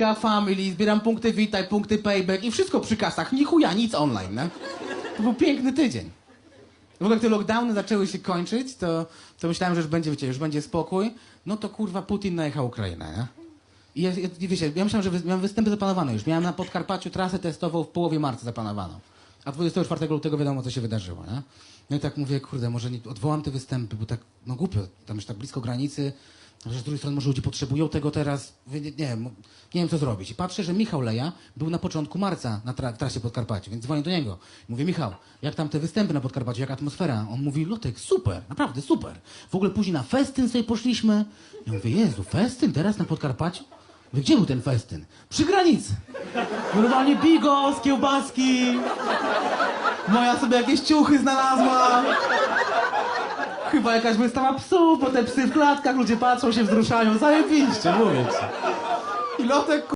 Family, zbieram punkty Witaj, punkty Payback i wszystko przy kasach. Ni chuja, nic online, nie? To był piękny tydzień. W ogóle te lockdowny zaczęły się kończyć, to, to myślałem, że już będzie, wiecie, już będzie spokój. No to kurwa Putin najechał Ukrainę, nie? I ja, ja, wiecie, ja myślałem, że wy, miałem występy zaplanowane już. Miałem na Podkarpaciu trasę testową w połowie marca zaplanowaną. A 24 lutego wiadomo, co się wydarzyło, nie? No i tak mówię, kurde, może nie, odwołam te występy, bo tak, no głupio, tam już tak blisko granicy. Że z drugiej strony może ludzie potrzebują tego teraz, nie, nie, wiem, nie wiem co zrobić. I patrzę, że Michał Leja był na początku marca na tra- trasie Podkarpaciu, więc dzwonię do niego. Mówię, Michał, jak tam te występy na Podkarpaciu, jak atmosfera? On mówi, Lotek, super, naprawdę super. W ogóle później na festyn sobie poszliśmy. Ja mówię, Jezu, festyn teraz na Podkarpaciu? Mówię, gdzie był ten festyn? Przy granicy. Normalnie bigos, kiełbaski. Moja sobie jakieś ciuchy znalazła. Chyba jakaś wystawa psów, bo te psy w klatkach, ludzie patrzą się, wzruszają. Zajebiście, mówię ci. I Lotek